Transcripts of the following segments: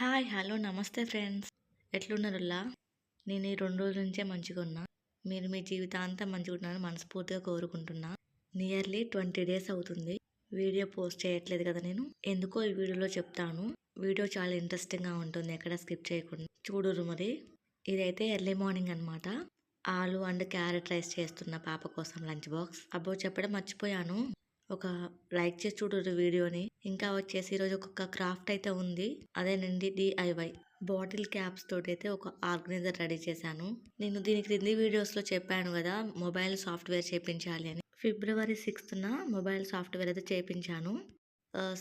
Hi hello namaste friends. ఎట్లున్నారులా నేను ఈ రెండు రోజుల నుంచే మంచిగా ఉన్నా. మీరు మీ జీవితాంతం మంచిగా ఉన్నారని మనస్ఫూర్తిగా కోరుకుంటున్నా. నియర్లీ ట్వంటీ డేస్ అవుతుంది. వీడియో పోస్ట్ చేయట్లేదు కదా నేను? ఎందుకో ఈ వీడియోలో చెప్తాను. వీడియో చాలా ఇంట్రెస్టింగ్గా ఉంటుంది ఎక్కడ స్కిప్ చేయకుండా. చూడరు మరి. ఇదైతే ఎర్లీ మార్నింగ్ అన్నమాట. ఆలు అండ్ క్యారెట్ రైస్ చేస్తున్న పాప కోసం లంచ్ బాక్స్. అబ్బో చెప్పడం మర్చిపోయాను. ఒక లైక్ చేసి చూడరు వీడియోని. ఇంకా వచ్చేసి ఈరోజు ఒక క్రాఫ్ట్ అయితే ఉంది. అదేనండి డిఐవై బాటిల్ క్యాప్స్ తోటి అయితే ఒక ఆర్గనైజర్ రెడీ చేశాను. నేను దీని క్రింది వీడియోస్లో చెప్పాను కదా మొబైల్ సాఫ్ట్వేర్ చేపించాలి అని. ఫిబ్రవరి సిక్స్త్న మొబైల్ సాఫ్ట్వేర్ అయితే చేపించాను.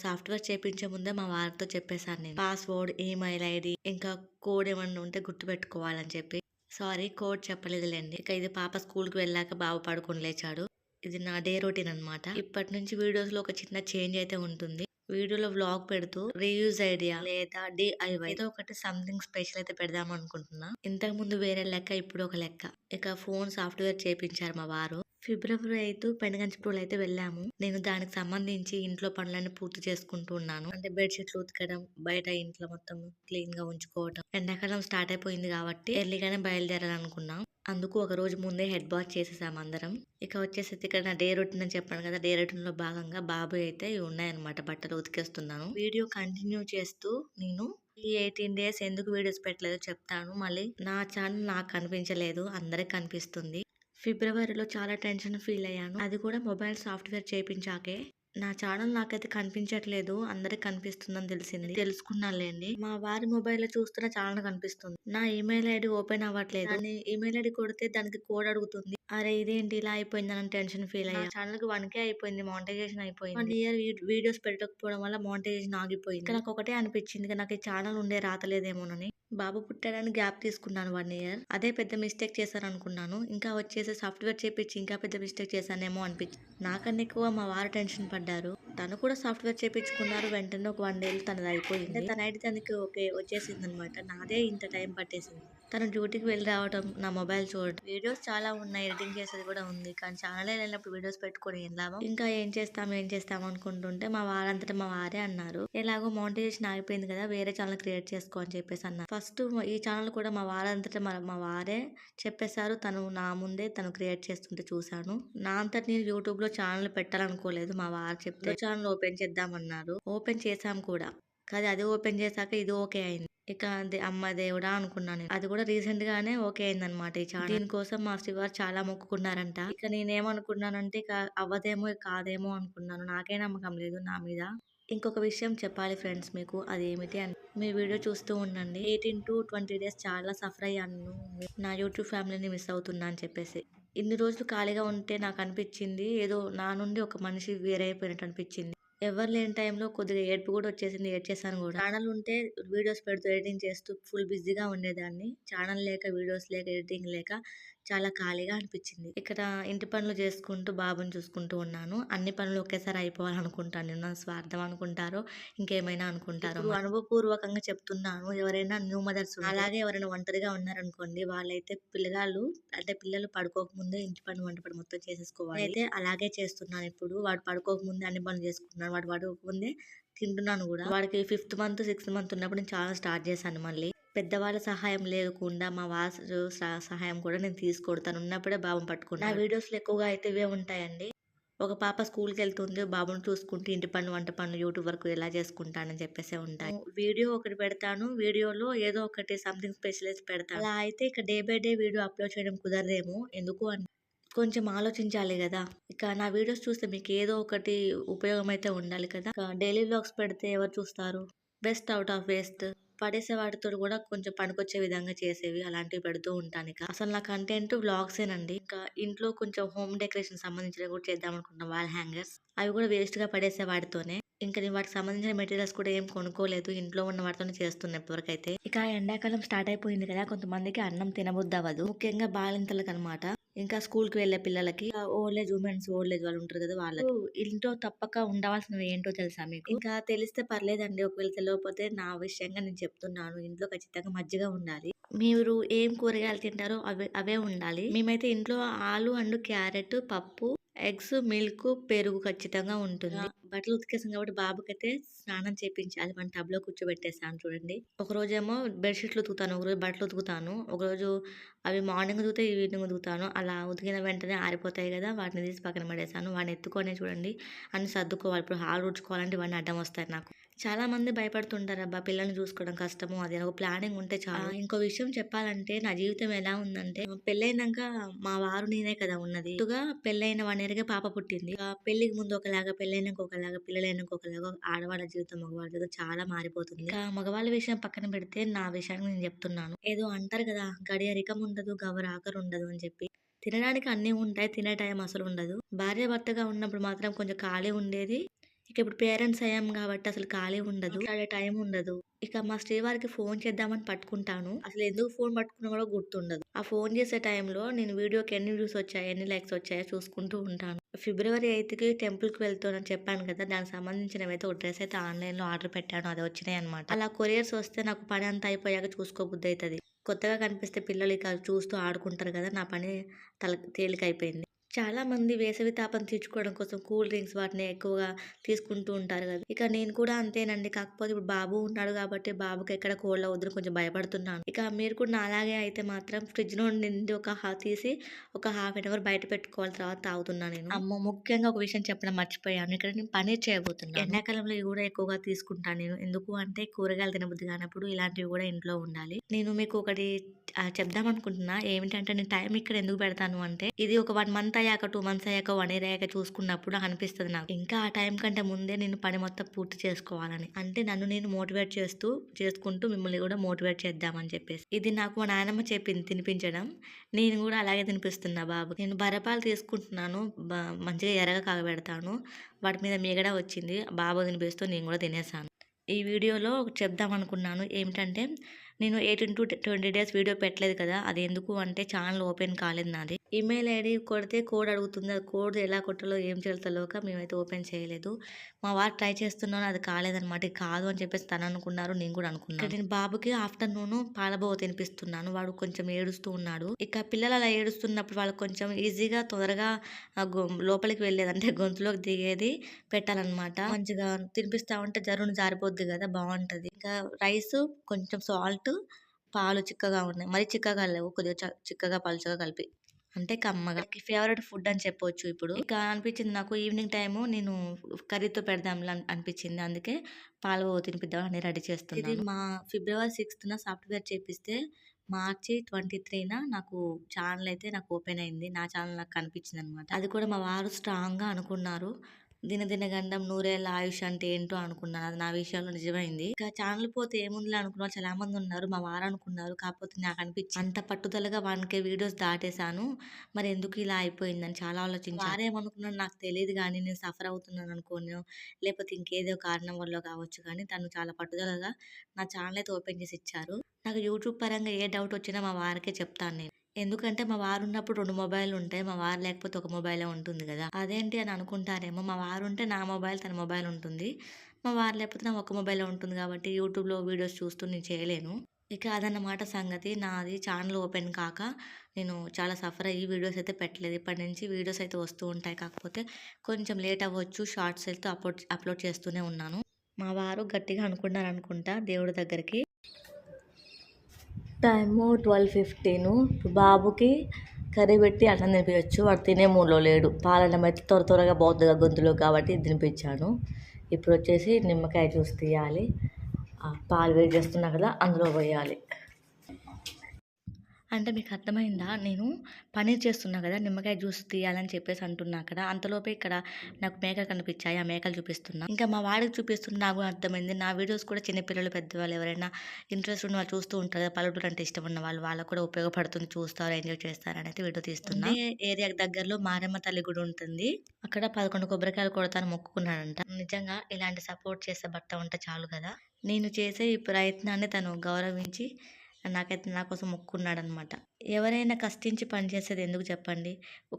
సాఫ్ట్వేర్ చేపించే ముందే మా వారితో చెప్పేశాను నేను. పాస్వర్డ్ ఈమెయిల్ ఐడి ఇంకా కోడ్ ఏమన్నా ఉంటే గుర్తుపెట్టుకోవాలని చెప్పి. సారీ కోడ్ చెప్పలేదులేండి. ఇక ఇది పాప స్కూల్కి వెళ్ళాక బాగుపడుకుని లేచాడు. ఇది నా డే రొటీన్ అన్నమాట. ఇప్పటి నుంచి వీడియోస్లో ఒక చిన్న చేంజ్ అయితే ఉంటుంది. వీడియోలో వ్లాగ్ పెడుతూ రీయూజ్ ఐడియా లేదా డిఐవై ఏదో ఒకటి సంథింగ్ స్పెషల్ అయితే పెడదాం అనుకుంటున్నా. ఇంతకు ముందు వేరే లెక్క ఇప్పుడు ఒక లెక్క. ఇక ఫోన్ సాఫ్ట్వేర్ చేపించారు మా వారు. ఫిబ్రవరి అయితే పెనగంచిపూలు అయితే వెళ్ళాము. నేను దానికి సంబంధించి ఇంట్లో పనులన్నీ పూర్తి చేసుకుంటూ ఉన్నాను. అంటే బెడ్షీట్లు ఉతకడం బయట ఇంట్లో మొత్తం క్లీన్గా ఉంచుకోవడం ఎండాకాలం స్టార్ట్ అయిపోయింది కాబట్టి ఎర్లీగానే బయలుదేరాలనుకున్నాం. అందుకు ఒక రోజు ముందే హెడ్ బాత్ చేసేసాం అందరం. ఇక వచ్చేసి ఇక్కడ నా డే రొటీన్ అని చెప్పాను కదా డే రొటీన్లో భాగంగా బాబు అయితే ఉన్నాయన్నమాట బట్టలు ఉతికేస్తున్నాను. వీడియో కంటిన్యూ చేస్తూ నేను ఈ ఎయిటీన్ డేస్ ఎందుకు వీడియోస్ పెట్టలేదో చెప్తాను. మళ్ళీ నా ఛానల్ నాకు కనిపించలేదు అందరికి కనిపిస్తుంది ఫిబ్రవరిలో చాలా టెన్షన్ ఫీల్ అయ్యాను. అది కూడా మొబైల్ సాఫ్ట్వేర్ చేయించాకే. నా ఛానల్ నాకైతే కనిపించట్లేదు. అందరికి కనిపిస్తుందని తెలిసింది. తెలుసుకున్నానులేండి. మా వారి మొబైల్లో చూస్తున్న ఛానల్ కనిపిస్తుంది. నా ఈమెయిల్ ఐడి ఓపెన్ అవ్వట్లేదు. దాని ఈమెయిల్ ఐడి కొడితే దానికి కోడ్ అడుగుతుంది. అరే ఇదేంటి ఇలా అయిపోయింది అని టెన్షన్ ఫీల్ అయ్యా. ఛానల్కి వన్ కే అయిపోయింది. మానిటైజేషన్ అయిపోయింది. వన్ ఇయర్ వీడియోస్ పెట్టకపోవడం వల్ల మానిటైజేషన్ ఆగిపోయింది. నాకు ఒకటే అనిపించింది. నాకు ఈ ఛానల్ ఉండే రాతలేదేమోనని. బాబు పుట్టాడని గ్యాప్ తీసుకున్నాను వన్ ఇయర్. అదే పెద్ద మిస్టేక్ చేశాను అనుకున్నాను ఇంకా వచ్చేసి సాఫ్ట్వేర్ చేపించి ఇంకా పెద్ద మిస్టేక్ చేశానేమో అనిపించింది. నాకన్నా ఎక్కువ మా వారు టెన్షన్ పడ్డారు. తను కూడా సాఫ్ట్వేర్ చేపించుకున్నారు. వెంటనే ఒక వన్ డే తనది అయిపోయింది. తన ఐడి తనకి ఓకే వచ్చేసింది అనమాట నాదే ఇంత టైం పట్టేసింది. తను డ్యూటీకి వెళ్ళి రావడం నా మొబైల్ చూడటం. వీడియోస్ చాలా ఉన్నాయి ఎడిటింగ్ చేసేది కూడా ఉంది. కానీ ఛానల్ వెళ్ళినప్పుడు వీడియోస్ పెట్టుకొని ఏం లాభం? ఇంకా ఏం చేస్తాం ఏం చేస్తాం అనుకుంటుంటే మా వారంతటా మా వారే అన్నారు. ఎలాగో మౌంటైజేషన్ ఆగిపోయింది కదా వేరే ఛానల్ క్రియేట్ చేసుకో అని చెప్పేసి అన్నారు. ఫస్ట్ ఈ ఛానల్ కూడా మా వారంతటా మా మా వారే చెప్పేశారు. తను నా ముందే తను క్రియేట్ చేస్తుంటే చూశాను. నా అంతటి నేను యూట్యూబ్లో ఛానల్ పెట్టాలనుకోలేదు మా వారు చెప్తే. Channel open చేద్దామన్నారు. ఓపెన్ చేశాం కూడా. కానీ అది ఓపెన్ చేశాక ఇది ఓకే అయింది. ఇక అది అమ్మ దేవుడా అనుకున్నాను అది కూడా రీసెంట్ గానే ఓకే అయిందనమాట ఈ ఛానల్. దీనికోసం మా శివారు చాలా మొక్కుకున్నారంట. ఇక నేనేమనుకున్నానంటే ఇక అవ్వదేమో కాదేమో అనుకున్నాను. నాకే నమ్మకం లేదు నా మీద. ఇంకొక విషయం చెప్పాలి ఫ్రెండ్స్ మీకు. అది ఏమిటి అని మీ వీడియో చూస్తూ ఉండండి. ఎయిటీన్ టు ట్వంటీ డేస్ చాలా సఫర్ అయ్యాను. నా యూట్యూబ్ ఫ్యామిలీని మిస్ అవుతున్నా అని చెప్పేసి. ఇన్ని రోజులు ఖాళీగా ఉంటే నాకు అనిపించింది. ఏదో నా నుండి ఒక మనిషి వేరైపోయినట్టు అనిపించింది. ఎవరు లేని టైంలో కొద్దిగా ఏడుపు కూడా వచ్చేసింది ఏడ్చేసాను కూడా. ఛానల్ ఉంటే వీడియోస్ పెడుతూ ఎడిటింగ్ చేస్తూ ఫుల్ బిజీగా ఉండేదాన్ని. ఛానల్ లేక వీడియోస్ లేక ఎడిటింగ్ లేక చాలా ఖాళీగా అనిపించింది. ఇక్కడ ఇంటి పనులు చేసుకుంటూ బాబుని చూసుకుంటూ ఉన్నాను. అన్ని పనులు ఒకేసారి అయిపోవాలనుకుంటాను. నేను నా స్వార్థం అనుకుంటారో ఇంకేమైనా అనుకుంటారో అనుభవపూర్వకంగా చెప్తున్నాను. ఎవరైనా న్యూ మదర్స్ అలాగే ఎవరైనా ఒంటరిగా ఉన్నారనుకోండి వాళ్ళైతే పిల్లగాళ్ళు అంటే పిల్లలు పడుకోక ముందే ఇంటి పని వంట పని మొత్తం చేసేసుకోవాలి. అయితే అలాగే చేస్తున్నాను. ఇప్పుడు వాడు పడుకోక ముందే అన్ని పనులు చేసుకుంటున్నాను వాడు పడుకోక ముందే తింటున్నాను కూడా. వాడికి ఫిఫ్త్ మంత్ సిక్స్త్ మంత్ ఉన్నప్పుడు నేను చాలా స్టార్ట్ చేశాను మళ్ళీ. పెద్దవాళ్ళ సహాయం లేకుండా మా వాసు సహ- సహాయం కూడా నేను తీసుకొడతాను. ఉన్నప్పుడే బాబుని పట్టుకున్నాను నా వీడియోస్లో ఎక్కువగా అయితే ఇవే ఉంటాయండి. ఒక పాప స్కూల్కి వెళ్తుంది బాబుని చూసుకుంటూ ఇంటి పన్ను వంట పన్ను యూట్యూబ్ వరకు ఎలా చేసుకుంటానని చెప్పేసి ఉంటాయి. వీడియో ఒకటి పెడతాను. వీడియోలో ఏదో ఒకటి సంథింగ్ స్పెషలైజ్ పెడతాను. అలా అయితే ఇక day by day video upload చేయడం కుదరదేమో. ఎందుకు అని కొంచెం ఆలోచించాలి కదా. ఇక నా వీడియోస్ చూస్తే మీకు ఏదో ఒకటి ఉపయోగం అయితే ఉండాలి కదా. డైలీ వ్లాగ్స్ పెడితే ఎవరు చూస్తారు? Best out of waste. పడేసే వాటితో కూడా కొంచెం పనికొచ్చే విధంగా చేసేవి అలాంటివి పెడుతూ ఉంటాను ఇక. అసలు నా కంటెంట్ వ్లాగ్సేనండి. ఇంకా ఇంట్లో కొంచెం హోమ్ డెకరేషన్ సంబంధించినవి కూడా చేద్దాం అనుకుంటున్నాం వాల్ హ్యాంగర్స్. అవి కూడా వేస్ట్గా పడేసే వాటితోనే. ఇంకా నేను వాటికి సంబంధించిన మెటీరియల్స్ కూడా ఏం కొనుక్కోలేదు ఇంట్లో ఉన్న వాటితోనే చేస్తున్నా ఇప్పటివరకైతే. ఇక ఎండాకాలం స్టార్ట్ అయిపోయింది కదా కొంతమందికి అన్నం తినబుద్ధి అవ్వదు ముఖ్యంగా బాలింతలకు అనమాట ఇంకా స్కూల్కి వెళ్ళే పిల్లలకి old age womens old age వాళ్ళు ఉంటారు కదా వాళ్ళకి. ఇంట్లో తప్పక ఉండవలసినవి ఏంటో తెలుసా మీకు? ఇంకా తెలిస్తే పర్లేదండి. ఒకవేళ తెలియకపోతే నా విషయంగా నేను చెప్తున్నాను. ఇంట్లో ఖచ్చితంగా మజ్జిగ ఉండాలి. మీరు ఏం కూరగాయలు తింటారో అవే అవే ఉండాలి. మేమైతే ఇంట్లో ఆలు అండ్ క్యారెట్ పప్పు ఎగ్స్ మిల్క్ పెరుగు ఖచ్చితంగా ఉంటుంది. బట్టలు ఉతికేసాం కాబట్టి బాబుకైతే స్నానం చేపించాలి. మన టబ్లో కూర్చోబెట్టేసాను చూడండి. ఒక రోజేమో బెడ్షీట్లు ఉతుకుతాను ఒక రోజు బట్టలు ఉతుకుతాను ఒక రోజు అవి మార్నింగ్ ఉతికితే ఈవినింగ్ ఉతుకుతాను. అలా ఉతికిన వెంటనే ఆరిపోతాయి కదా వాటిని తీసి పక్కన పడేసాను. వాడిని ఎత్తుకొని చూడండి అన్ని సర్దుకోవాలి. ఇప్పుడు హాలు ఉడ్చుకోవాలంటే ఇవన్నీ అడ్డం వస్తాయి నాకు. చాలా మంది భయపడుతుంటారు అబ్బా! పిల్లల్ని చూసుకోవడం కష్టము అది ఒక ప్లానింగ్ ఉంటే చాలు. ఇంకో విషయం చెప్పాలంటే నా జీవితం ఎలా ఉందంటే పెళ్ళైనాక మా వారు నేనే కదా ఉన్నది. ఇటుగా పెళ్ళైన వన్ ఇయర్గా పాప పుట్టింది. పెళ్ళికి ముందు ఒకలాగా పెళ్ళైనాక ఒకలాగా పిల్లలైనాక ఒకలాగా ఆడవాళ్ళ జీవితం మగవాళ్ళ జీవితం చాలా మారిపోతుంది. ఇక మగవాళ్ళ విషయం పక్కన పెడితే నా విషయాన్ని నేను చెప్తున్నాను. ఏదో అంటారు కదా గడియ రికం ఉండదు గవర ఆఖరు ఉండదు అని చెప్పి. తినడానికి అన్నీ ఉంటాయి తినే టైం అసలు ఉండదు. భార్య భర్తగా ఉన్నప్పుడు మాత్రం కొంచెం ఖాళీ ఉండేది ఇక ఇప్పుడు పేరెంట్స్ అయ్యాం కాబట్టి అసలు ఖాళీ ఉండదు. మాట్లాడే టైం ఉండదు. ఇక మా శ్రీవారికి ఫోన్ చేద్దామని పట్టుకుంటాను. అసలు ఎందుకు ఫోన్ పట్టుకున్నా కూడా గుర్తుండదు. ఆ ఫోన్ చేసే టైంలో నేను వీడియోకి ఎన్ని వ్యూస్ వచ్చాయి ఎన్ని లైక్స్ వచ్చాయో చూసుకుంటూ ఉంటాను. ఫిబ్రవరి ఎయిత్కి టెంపుల్కి వెళ్తానని చెప్పాను కదా దానికి సంబంధించినవి అయితే ఒక డ్రెస్ అయితే ఆన్లైన్లో ఆర్డర్ పెట్టాను. అది వచ్చినాయి అనమాట అలా కొరియర్స్ వస్తే నాకు పని అంతా అయిపోయాక చూసుకోబుద్ది అవుతుంది కొత్తగా కనిపిస్తే పిల్లలు ఇక చూస్తూ ఆడుకుంటారు కదా నా పని తల తేలిక అయిపోయింది చాలా మంది వేసవి తాపం తీర్చుకోవడం కోసం కూల్ డ్రింక్స్ వాటిని ఎక్కువగా తీసుకుంటూ ఉంటారు కదా. ఇక నేను కూడా అంతేనండి. కాకపోతే ఇప్పుడు బాబు ఉన్నాడు కాబట్టి బాబుకి ఎక్కడ కోల్డ్ అవుతుంది కొంచెం భయపడుతున్నాను. ఇక మీరు కూడా అలాగే అయితే మాత్రం ఫ్రిడ్జ్ నుండి ఒక హా తీసి ఒక హాఫ్ అన్ అవర్ బయట పెట్టుకోవాలి. తర్వాత తాగుతున్నాను నేను. అమ్మో! ముఖ్యంగా ఒక విషయం చెప్పడం మర్చిపోయాను. ఇక్కడ నేను పనీర్ చేయబోతున్నాను. ఎండాకాలంలో ఇవి కూడా ఎక్కువగా తీసుకుంటాను నేను. ఎందుకు అంటే కూరగాయలు తినబుద్ధి కానప్పుడు ఇలాంటివి కూడా ఇంట్లో ఉండాలి. నేను మీకు ఒకటి చెప్దాం అనుకుంటున్నా. ఏమిటంటే నేను టైం ఇక్కడ ఎందుకు పెడతాను అంటే ఇది ఒక వన్ మంత్ అయ్యాక టూ మంత్స్ అయ్యాక వన్ ఇయర్ అయ్యాక చూసుకున్నప్పుడు అనిపిస్తుంది నాకు. ఇంకా ఆ టైం కంటే ముందే నేను పని మొత్తం పూర్తి చేసుకోవాలని. అంటే నన్ను నేను మోటివేట్ చేస్తూ చేసుకుంటూ మిమ్మల్ని కూడా మోటివేట్ చేద్దామని చెప్పేసి. ఇది నాకు మా నాయనమ్మ చెప్పింది తినిపించడం. నేను కూడా అలాగే తినిపిస్తున్నా బాబు. నేను బరపాలు తీసుకుంటున్నాను బ- మంచిగా ఎర్రగా కాగబెడతాను. వాటి మీద మీగడ వచ్చింది బాబు తినిపిస్తూ నేను కూడా తినేసాను. ఈ వీడియోలో చెప్దాం అనుకున్నాను. ఏమిటంటే నేను eighteen to twenty days video పెట్టలేదు కదా అది ఎందుకు అంటే ఛానల్ ఓపెన్ కాలేదు నాది. ఈమెయిల్ ఐడి కొడితే కోడ్ అడుగుతుంది అది కోడ్ ఎలా కొట్టాలో ఏం చేయాలో మేమైతే ఓపెన్ చేయలేదు. మా వారు ట్రై చేస్తున్నాను అది కాలేదనమాట కాదు అని చెప్పేసి తను అనుకున్నారు నేను కూడా అనుకున్నాను. నేను బాబుకి ఆఫ్టర్నూన్ పాలబోవ తినిపిస్తున్నాను వాడు కొంచెం ఏడుస్తూ ఉన్నాడు. ఇక పిల్లలు అలా ఏడుస్తున్నప్పుడు వాళ్ళకి కొంచెం ఈజీగా తొందరగా లోపలికి వెళ్ళేది అంటే గొంతులోకి దిగేది పెట్టాలన్నమాట. మంచిగా తినిపిస్తా ఉంటే జరువును జారిపోద్ది కదా బాగుంటది. ఇంకా రైస్ కొంచెం సాల్ట్ పాలు చిక్కగా ఉన్నాయి. మరి చిక్కగా లేవు. కొద్దిగా చ- చిక్కగా పలుచగా కలిపి. అంటే కమ్మగా. ఫేవరెట్ ఫుడ్ అని చెప్పొచ్చు ఇప్పుడు. ఇక అనిపించింది నాకు ఈవినింగ్ టైము నేను కర్రీతో పెడదాం అనిపించింది. అందుకే పాలు తినిపిద్దాం అని రెడీ చేస్తున్నాను. ఇది మా ఫిబ్రవరి సిక్స్త్న సాఫ్ట్వేర్ చేపిస్తే మార్చి ట్వంటీ త్రీన నాకు ఛానల్ అయితే నాకు ఓపెన్ అయింది. నా ఛానల్ నాకు కనిపించింది అనమాట అది కూడా మా వారు స్ట్రాంగ్గా అనుకున్నారు. దినదిన గండం నూరేళ్ళ ఆయుష్ అంటే ఏంటో అనుకున్నాను. అది నా విషయంలో నిజమైంది. ఇంకా ఛానల్ పోతే ఏముందిలే అనుకున్నారు చాలా మంది ఉన్నారు. మా వారు అనుకున్నారు. కాకపోతే నాకు అనిపించి అంత పట్టుదలగా వన్కే వీడియోస్ దాటేశాను. మరి ఎందుకు ఇలా అయిపోయిందని చాలా ఆలోచించాను. వారేమనుకున్నాను నాకు తెలియదు కానీ నేను సఫర్ అవుతున్నాను అనుకోను. లేకపోతే ఇంకేదో కారణం వల్ల కావచ్చు కానీ తను చాలా పట్టుదలగా నా ఛానల్ అయితే ఓపెన్ చేసి ఇచ్చారు. నాకు యూట్యూబ్ పరంగా ఏ డౌట్ వచ్చినా మా వారికే చెప్తాను నేను. ఎందుకంటే మా వారు ఉన్నప్పుడు రెండు మొబైల్ ఉంటాయి. మా వారు లేకపోతే ఒక మొబైలే ఉంటుంది కదా. అదేంటి అని అనుకుంటారేమో. మా వారు ఉంటే నా మొబైల్ తన మొబైల్ ఉంటుంది. మా వారు లేకపోతే నా ఒక మొబైల్ ఉంటుంది కాబట్టి యూట్యూబ్లో వీడియోస్ చూస్తూ నేను చేయలేను. ఇక అదన్నమాట సంగతి. నాది ఛానల్ ఓపెన్ కాక నేను చాలా సఫర్ అయ్యి వీడియోస్ అయితే పెట్టలేదు. ఇప్పటి నుంచి వీడియోస్ అయితే వస్తూ ఉంటాయి. కాకపోతే కొంచెం లేట్ అవ్వచ్చు. షార్ట్స్ అయితే అప్లోడ్ అప్లోడ్ చేస్తూనే ఉన్నాను. మా వారు గట్టిగా అనుకున్నారు అనుకుంటా దేవుడి దగ్గరికి. Time twelve fifteen. బాబుకి కర్రీ పెట్టి అన్నం తినిపించచ్చు వాడు తినే మూడ్లో లేడు. పాలన్నం అయితే త్వర త్వరగా పోతుంది గొంతులో కాబట్టి తినిపించాను. ఇప్పుడు వచ్చేసి నిమ్మకాయ జ్యూస్ తీయాలి. పాలు వేడి చేస్తున్నా కదా అందులో పోయాలి. అంటే మీకు అర్థమైందా? నేను పనీర్ చేస్తున్నా కదా నిమ్మకాయ జ్యూస్ తీయాలని చెప్పేసి అంటున్నా కదా అంతలోపే ఇక్కడ నాకు మేకలు కనిపించాయి ఆ మేకలు చూపిస్తున్నా. ఇంకా మా వాడికి చూపిస్తున్నా నాకు అర్థమైంది నా వీడియోస్ కూడా చిన్నపిల్లలు పెద్దవాళ్ళు ఎవరైనా ఇంట్రెస్ట్ ఉన్న వాళ్ళు చూస్తూ ఉంటారు కదా పల్లెటూరు అంటే ఇష్టం ఉన్న వాళ్ళు వాళ్ళకు కూడా ఉపయోగపడుతుంది చూస్తారు ఎంజాయ్ చేస్తారు అని అయితే వీడియో తీస్తున్నా. ఏరియాకి దగ్గరలో మారమ్మ తల్లి గుడి ఉంటుంది. అక్కడ పదకొండు కొబ్బరికాయలు కొడతాను మొక్కుకున్నాడంట. నిజంగా ఇలాంటి సపోర్ట్ చేసే భర్త ఉంటే చాలు కదా. నేను చేసే ఈ ప్రయత్నాన్ని తను గౌరవించి నాకైతే నా కోసం మొక్కున్నాడు అనమాట ఎవరైనా కష్టించి పని చేసేది ఎందుకు చెప్పండి?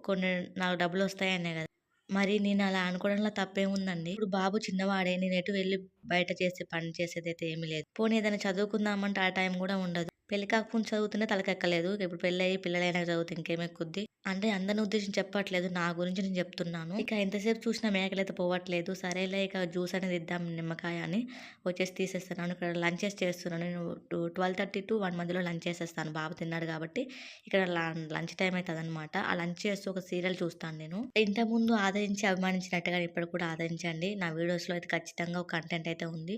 కొన్ని నాకు డబ్బులు వస్తాయనే కదా. మరి నేను అలా అనుకోవడంలో తప్పేముందండి? ఇప్పుడు బాబు చిన్నవాడే నేను ఎటు వెళ్ళి బయట చేసే పని చేసేది అయితే ఏమీ లేదు. పోనీ ఏదైనా చదువుకుందామంటే ఆ టైం కూడా ఉండదు. పెళ్ళి కాకముందు చదువుతూనే తలకెక్కలేదు. ఇప్పుడు పెళ్ళి అయ్యి పిల్లలైనా చదువుతుంది ఇంకేం ఎక్కుద్ది. అంటే అందరిని ఉద్దేశించి చెప్పట్లేదు. నా గురించి నేను చెప్తున్నాను. ఇక ఎంతసేపు చూసినా మేకలైతే పోవట్లేదు. సరేలే ఇక జ్యూస్ అనేది ఇద్దాం నిమ్మకాయ అని వచ్చేసి తీసేస్తున్నాను. ఇక్కడ లంచెస్ చేస్తున్నాను. నేను టు 12:30-1 మధ్యలో లంచ్ చేసేస్తాను. బాబు తిన్నాడు కాబట్టి ఇక్కడ లంచ్ టైం అవుతుంది అనమాట ఆ లంచ్ చేస్తూ ఒక సీరియల్ చూస్తాను నేను. ఇంతకుముందు ఆదరించి అభిమానించినట్టుగా ఇప్పుడు కూడా ఆదరించండి. నా వీడియోస్‌లో అయితే ఖచ్చితంగా ఒక కంటెంట్ అయితే ఉంది.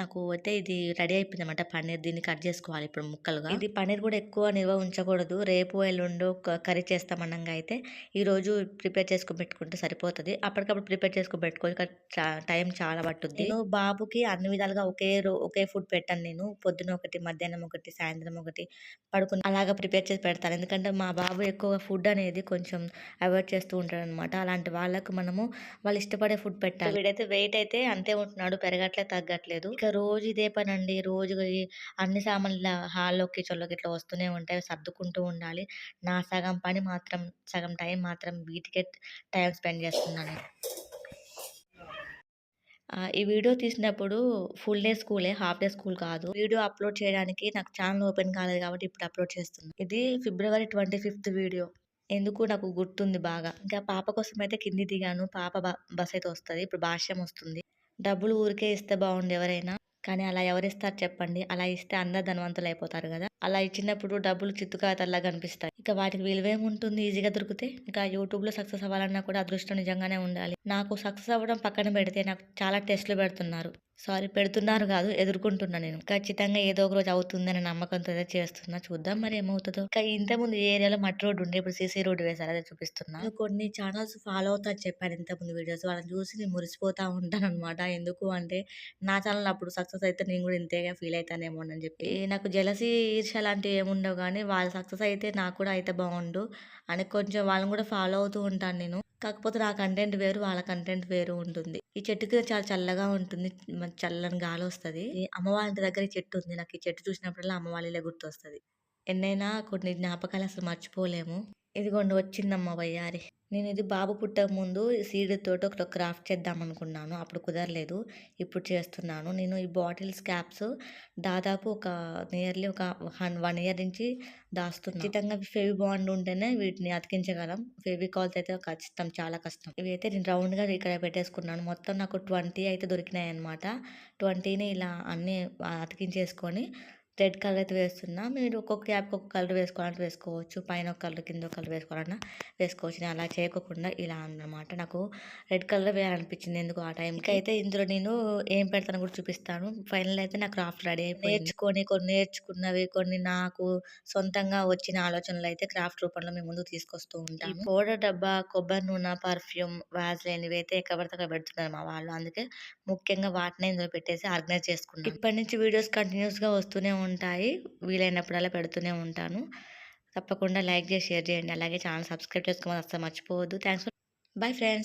నాకు అయితే ఇది రెడీ అయిపోయింది అనమాట పన్నీర్. దీన్ని కట్ చేసుకోవాలి ఇప్పుడు ముక్కలుగా. ఇది పన్నీర్ కూడా ఎక్కువ నిల్వ ఉంచకూడదు. రేపు, ఎల్లుండో క కర్రీ చేస్తాం అనంగా అయితే ఈరోజు ప్రిపేర్ చేసుకొని పెట్టుకుంటే సరిపోతది. అప్పటికప్పుడు ప్రిపేర్ చేసుకొని పెట్టుకోవచ్చు. టైం చాలా పట్టుద్ది. నేను బాబుకి అన్ని విధాలుగా ఒకే ఒకే ఫుడ్ పెట్టను నేను. పొద్దున ఒకటి, మధ్యాహ్నం ఒకటి, సాయంత్రం ఒకటి, పడుకుని అలాగా ప్రిపేర్ చేసి పెడతాను. ఎందుకంటే మా బాబు ఎక్కువగా ఫుడ్ అనేది కొంచెం అవాయిడ్ చేస్తూ ఉంటాడనమాట. అలాంటి వాళ్ళకి మనము వాళ్ళు ఇష్టపడే ఫుడ్ పెట్టాలి. వీడైతే వెయిట్ అయితే అంతే ఉంటున్నాడు. పెరగట్లేదు, తగ్గట్లేదు. ఇక రోజు ఇదే పనండి. రోజు ఈ అన్ని సామాన్లు హాల్లోకి, కిచెన్‌లోకి ఇట్లా వస్తూనే ఉంటాయి. సర్దుకుంటూ ఉండాలి. నా సగం పని మాత్రం సగం టైం మాత్రం వీటికే టైం స్పెండ్ చేస్తున్నాను ఈ వీడియో తీసినప్పుడు ఫుల్ డే స్కూలే. హాఫ్ డే స్కూల్ కాదు. వీడియో అప్‌లోడ్ చేయడానికి నాకు ఛానల్ ఓపెన్ కాలేదు కాబట్టి ఇప్పుడు అప్‌లోడ్ చేస్తున్నాను ఇది ఫిబ్రవరి 25థ్ వీడియో. ఎందుకు నాకు గుర్తుంది బాగా. ఇంకా పాప కోసం అయితే కింది దిగాను. పాప బ బస్ అయితే వస్తుంది ఇప్పుడు భాష్యం వస్తుంది. డబ్బులు ఊరికే ఇస్తే బాగుండు ఎవరైనా. కానీ అలా ఎవరిస్తారు చెప్పండి. అలా ఇస్తే అందరు ధనవంతులు అయిపోతారు కదా అలా ఇచ్చినప్పుడు డబ్బులు చిత్తు కనిపిస్తాయి. ఇక వాటికి విలువేముంటుంది ఈజీగా దొరికితే. ఇంకా యూట్యూబ్‌లో సక్సెస్ అవ్వాలన్నా కూడా అదృష్టం నిజంగానే ఉండాలి. నాకు సక్సెస్ అవ్వడం పక్కన పెడితే నాకు చాలా టెస్ట్‌లు పెడుతున్నారు. సారీ పెడుతున్నారు కాదు ఎదుర్కొంటున్నా నేను. ఖచ్చితంగా ఏదో ఒక రోజు అవుతుందనే నమ్మకంతో అయితే చేస్తున్నా. చూద్దాం మరి ఏమవుతుందో ఇంకా ఇంతకుముందు ఏరియాలో మట్టి రోడ్డు ఉండే. ఇప్పుడు సీసీ రోడ్డు వేశారు. అదే చూపిస్తున్నా. కొన్ని ఛానల్స్ ఫాలో అవుతా చెప్పాను ఇంతకుముందు వీడియోస్. వాళ్ళని చూసి నేను మురిసిపోతా ఉంటాననమాట. ఎందుకు అంటే నా ఛానల్ అప్పుడు సక్సెస్ సక్సెస్ అయితే నేను కూడా ఇంతేగా ఫీల్ అవుతానేమో అని చెప్పి. నాకు జెలసీ, ఈర్ష లాంటివి ఏముండవు కానీ వాళ్ళు సక్సెస్ అయితే నాకు కూడా అయితే బాగుండు అని కొంచెం వాళ్ళని కూడా ఫాలో అవుతూ ఉంటాను నేను. కాకపోతే నా కంటెంట్ వేరు. వాళ్ళ కంటెంట్ వేరు ఉంటుంది. ఈ చెట్టు కింద చాలా చల్లగా ఉంటుంది. మంచి చల్లని గాలి ఈ అమ్మ వాళ్ళ ఇంటి దగ్గర ఈ చెట్టు ఉంది. నాకు ఈ చెట్టు చూసినప్పుడల్లా అమ్మ వాళ్ళ ఇల్లే ఎన్నైనా కొన్ని జ్ఞాపకాలు అసలు మర్చిపోలేము. ఇదిగోండి వచ్చిందమ్మ వయ్యారి. నేను ఇది బాబు పుట్టక ముందు సీడ్ ఒక క్రాఫ్ట్ చేద్దాం అనుకున్నాను. అప్పుడు కుదరలేదు. ఇప్పుడు చేస్తున్నాను. నేను ఈ బాటిల్స్ క్యాప్స్ దాదాపు ఒక నియర్లీ ఒక హన్ 1 ఇయర్ నుంచి దాస్తున్నా. ఖచ్చితంగా ఫెవి బాండ్ ఉంటేనే వీటిని అతికించగలం. ఫెవికాల్‌తో అయితే ఖచ్చితం చాలా కష్టం. ఇవైతే నేను రౌండ్‌గా ఇక్కడ పెట్టేసుకున్నాను. మొత్తం నాకు 20 అయితే దొరికినాయి అనమాట ట్వంటీని ఇలా అన్నీ అతికించేసుకొని రెడ్ కలర్ అయితే వేస్తున్నా. మీరు ఒక్కొక్క క్యాప్‌కి ఒక్కొక్క కలర్ వేసుకోవాలంటే వేసుకోవచ్చు. పైన ఒక కలర్, కింద ఒక కలర్ వేసుకోవాలన్నా వేసుకోవచ్చు. నేను అలా చేయకోకుండా ఇలా అన్నమాట. నాకు రెడ్ కలర్ వేయాలనిపించింది ఎందుకో ఆ టైంకి. అయితే ఇందులో నేను ఏం పెడతానో కూడా చూపిస్తాను. ఫైనల్ అయితే నా క్రాఫ్ట్ రెడీ అయిపోయింది. నేర్చుకొని కొన్ని నేర్చుకున్నవి, కొన్ని నాకు సొంతంగా వచ్చిన ఆలోచనలు అయితే క్రాఫ్ట్ రూపంలో మీ ముందుకు తీసుకొస్తూ ఉంటాను. ఈ పౌడర్ డబ్బా, కొబ్బరి నూనె, పర్ఫ్యూమ్, ఇవైతే ఎక్కడ పడితే అక్కడ పెడుతున్నారు మా వాళ్ళు. అందుకే ముఖ్యంగా వాటినే ఇందులో పెట్టేసి ఆర్గనైజ్ చేసుకున్నాను. ఇప్పటి నుంచి వీడియోస్ కంటిన్యూస్‌గా వస్తూనే ఉంటాయి. వీలైనప్పుడల్లా పెడుతూనే ఉంటాను. తప్పకుండా లైక్ చేసి, షేర్ చేయండి. అలాగే ఛానల్ సబ్స్క్రైబ్ చేసుకోమని అస్సలు మర్చిపోవద్దు. Thanks bye friends.